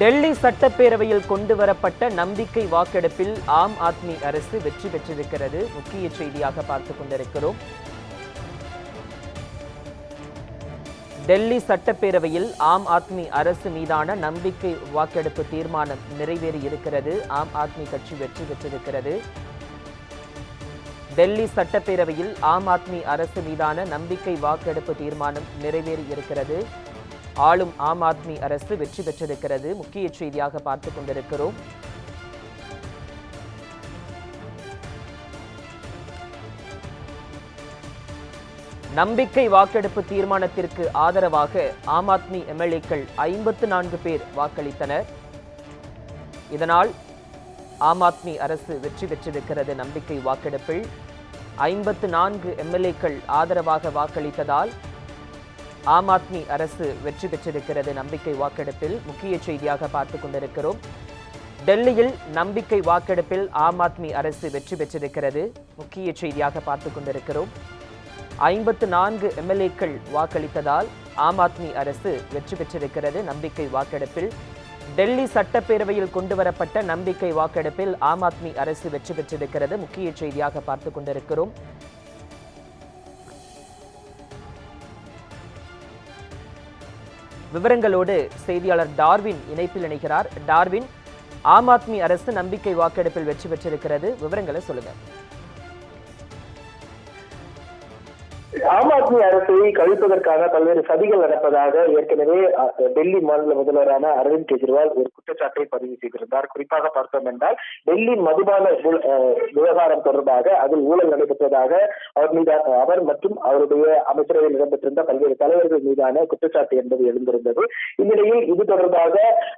டெல்லி சட்டப்பேரவையில் கொண்டு வரப்பட்ட நம்பிக்கை வாக்கெடுப்பில் ஆம் ஆத்மி அரசு வெற்றி பெற்றிருக்கிறது. முக்கிய செய்தியாக பார்த்துக் கொண்டிருக்கிறோம். டெல்லி சட்டப்பேரவையில் ஆம் ஆத்மி அரசு மீதான நம்பிக்கை வாக்கெடுப்பு தீர்மானம் நிறைவேறி இருக்கிறது ஆம் ஆத்மி கட்சி வெற்றி பெற்றிருக்கிறது. டெல்லி சட்டப்பேரவையில் ஆம் ஆத்மி அரசு மீதான நம்பிக்கை வாக்கெடுப்பு தீர்மானம் நிறைவேறி இருக்கிறது ஆளும் ஆம் ஆத்மி அரசு வெற்றி பெற்றிருக்கிறது. முக்கிய செய்தியாக பார்த்துக் கொண்டிருக்கிறோம். நம்பிக்கை வாக்கெடுப்பு தீர்மானத்திற்கு ஆதரவாக ஆம் ஆத்மி எம்எல்ஏக்கள் ஐம்பத்து நான்கு பேர் வாக்களித்தனர். இதனால் ஆம் ஆத்மி அரசு வெற்றி பெற்றிருக்கிறது நம்பிக்கை வாக்கெடுப்பில். ஐம்பத்து நான்கு எம்எல்ஏக்கள் ஆதரவாக வாக்களித்ததால் ஆம் ஆத்மி அரசு வெற்றி பெற்றிருக்கிறது நம்பிக்கை வாக்கெடுப்பில் முக்கிய செய்தியாக பார்த்துக் கொண்டிருக்கிறோம். டெல்லியில் நம்பிக்கை வாக்கெடுப்பில் ஆம் ஆத்மி அரசு வெற்றி பெற்றிருக்கிறது முக்கிய செய்தியாக பார்த்துக் கொண்டிருக்கிறோம். ஐம்பத்து நான்கு எம்எல்ஏக்கள் வாக்களித்ததால் ஆம் ஆத்மி அரசு வெற்றி பெற்றிருக்கிறது நம்பிக்கை வாக்கெடுப்பில். டெல்லி சட்டப்பேரவையில் கொண்டு வரப்பட்ட நம்பிக்கை வாக்கெடுப்பில் ஆம் ஆத்மி அரசு வெற்றி பெற்றிருக்கிறது முக்கிய செய்தியாக பார்த்துக் கொண்டிருக்கிறோம். விவரங்களோடு செய்தியாளர் டார்வின் இணைப்பில் இணைகிறார். டார்வின் ஆம் ஆத்மி அரசு நம்பிக்கை வாக்கெடுப்பில் வெற்றி பெற்றிருக்கிறது. விவரங்களை சொல்லுங்க ஆம் ஆத்மி அரசை கழிப்பதற்காக பல்வேறு சதிகள் நடப்பதாக ஏற்கனவே டெல்லி மாநில முதல்வரான அரவிந்த் கெஜ்ரிவால் ஒரு குற்றச்சாட்டை பதிவு செய்திருந்தார். குறிப்பாக பார்த்தோம் என்றால் டெல்லி மதுபான விவகாரம் தொடர்பாக அதில் ஊழல் நடைபெற்றதாக அவர் மீதான அவர் மற்றும் அவருடைய அமைச்சரவையில் இடம்பெற்றிருந்த பல்வேறு தலைவர்கள் மீதான குற்றச்சாட்டு என்பது எழுந்திருந்தது. இந்நிலையில் இது தொடர்பாக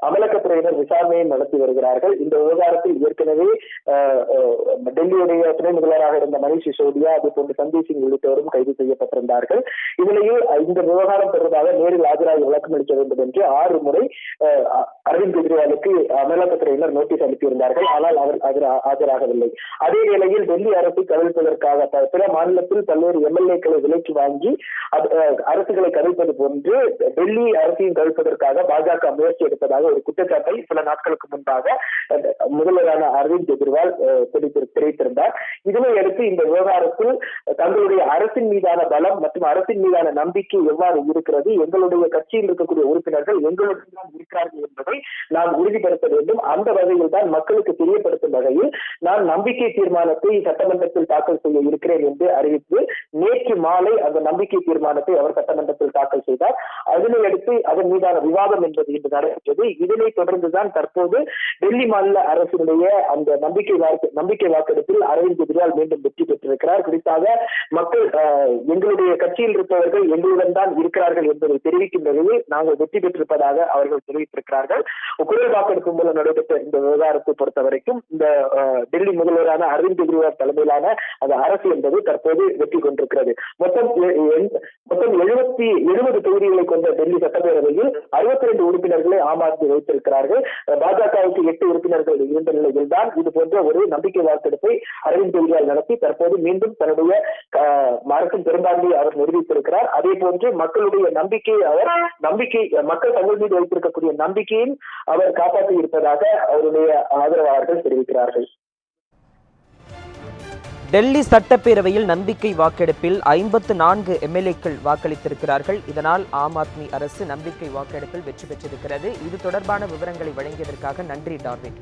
அமலாக்கத்துறையினர் விசாரணையை நடத்தி வருகிறார்கள். இந்த விவகாரத்தில் ஏற்கனவே டெல்லியுடைய துணை முதல்வராக இருந்த மணிஷ் சிசோடியா அது போன்று சந்தீப் சிங் உள்ளிட்டோரும் கைது செய்யப்பட்டிருந்தார்கள். இதிலேயே இந்த விவகாரம் தொடர்பாக நேரில் ஆஜராகி விளக்கம் அளிக்க வேண்டும் என்று ஆறு முறை அரவிந்த் கெஜ்ரிவாலுக்கு அமலாக்கத்துறையினர் நோட்டீஸ் அனுப்பியிருந்தார்கள். ஆனால் அவர் அதில் ஆஜராகவில்லை. அதே வேளையில் டெல்லி அரசை கவிழ்ப்பதற்காக பிற மாநிலத்தில் பல்வேறு எம்எல்ஏக்களை விலைக்கு வாங்கி அரசுகளை கவிழ்ப்பது போன்று டெல்லி அரசையும் கவிழ்ப்பதற்காக பாஜக முயற்சி எடுப்பதாக ஒரு குற்றச்சாட்டை சில நாட்களுக்கு முன்பாக முதல்வரான அரவிந்த் கெஜ்ரிவால் தெரிவித்திருந்தார். இதனை அடுத்து இந்த விவகாரத்தில் தங்களுடைய அரசின் மீது மீதான பலம் மற்றும் அரசின் மீதான நம்பிக்கை எவ்வாறு இருக்கிறது? எங்களுடைய கட்சியில் இருக்கக்கூடிய உறுப்பினர்கள் எங்களுடன் தான் இருக்கிறார்கள் என்பதை நாம் உறுதிப்படுத்த வேண்டும். அந்த வகையில் தான் மக்களுக்கு தெரியப்படுத்தும் வகையில் நான் நம்பிக்கை தீர்மானத்தை சட்டமன்றத்தில் தாக்கல் செய்ய இருக்கிறேன் என்று அறிவித்து நேற்று மாலை அந்த நம்பிக்கை தீர்மானத்தை அவர் சட்டமன்றத்தில் தாக்கல் செய்தார். அதனை அடுத்து அதன் மீதான விவாதம் என்பது இன்று நடைபெற்றது. இதனை தொடர்ந்துதான் தற்போது டெல்லி மாநில அரசினுடைய அந்த நம்பிக்கை வாக்கு நம்பிக்கை வாக்கெடுப்பில் அரவிந்த் கெஜ்ரிவால் மீண்டும் வெற்றி பெற்றிருக்கிறார். குறிப்பாக மக்கள் அஹ், எங்களுடைய கட்சியில் இருப்பவர்கள் எங்களுடன் தான் இருக்கிறார்கள் என்பதை தெரிவிக்கும் நாங்கள் வெற்றி பெற்றிருப்பதாக அவர்கள் தெரிவித்திருக்கிறார்கள். குரல் வாக்கெடுப்பு மூலம் நடைபெற்ற இந்த விவகாரத்தை பொறுத்த வரைக்கும் இந்த டெல்லி முதல்வரான அரவிந்த் கெஜ்ரிவால் தலைமையிலான அந்த அரசு என்பது தற்போது வெற்றி கொண்டிருக்கிறது. மொத்தம் மொத்தம் எழுபத்தி எழுபது தொகுதிகளை கொண்ட டெல்லி சட்டப்பேரவையில் அறுபத்தி ரெண்டு உறுப்பினர்களை ஆம் ஆத்மி வைத்திருக்கிறார்கள். பாஜகவுக்கு எட்டு உறுப்பினர்கள் இருந்த நிலையில் தான் இது போன்ற ஒரு நம்பிக்கை வாக்கெடுப்பை அரவிந்த் கெஜ்ரிவால் நடத்தி தற்போது மீண்டும் தன்னுடைய அரசின் பெரும்பான்மையை அவர் நிரூபித்திருக்கிறார். அதே போன்று மக்களுடைய நம்பிக்கையை அவர் நம்பிக்கை மக்கள் தங்கள் மீது வைத்திருக்கக்கூடிய நம்பிக்கையும் அவர் காப்பாற்றி இருப்பதாக அவருடைய ஆதரவாளர்கள் தெரிவிக்கிறார்கள். டெல்லி சட்டப்பேரவையில் நம்பிக்கை வாக்கெடுப்பில் ஐம்பத்து நான்கு எம்எல்ஏக்கள் வாக்களித்திருக்கிறார்கள். இதனால் ஆம் ஆத்மி அரசு நம்பிக்கை வாக்கெடுப்பில் வெற்றி பெற்றிருக்கிறது. இது தொடர்பான விவரங்களை வழங்கியதற்காக நன்றி டார்வின்.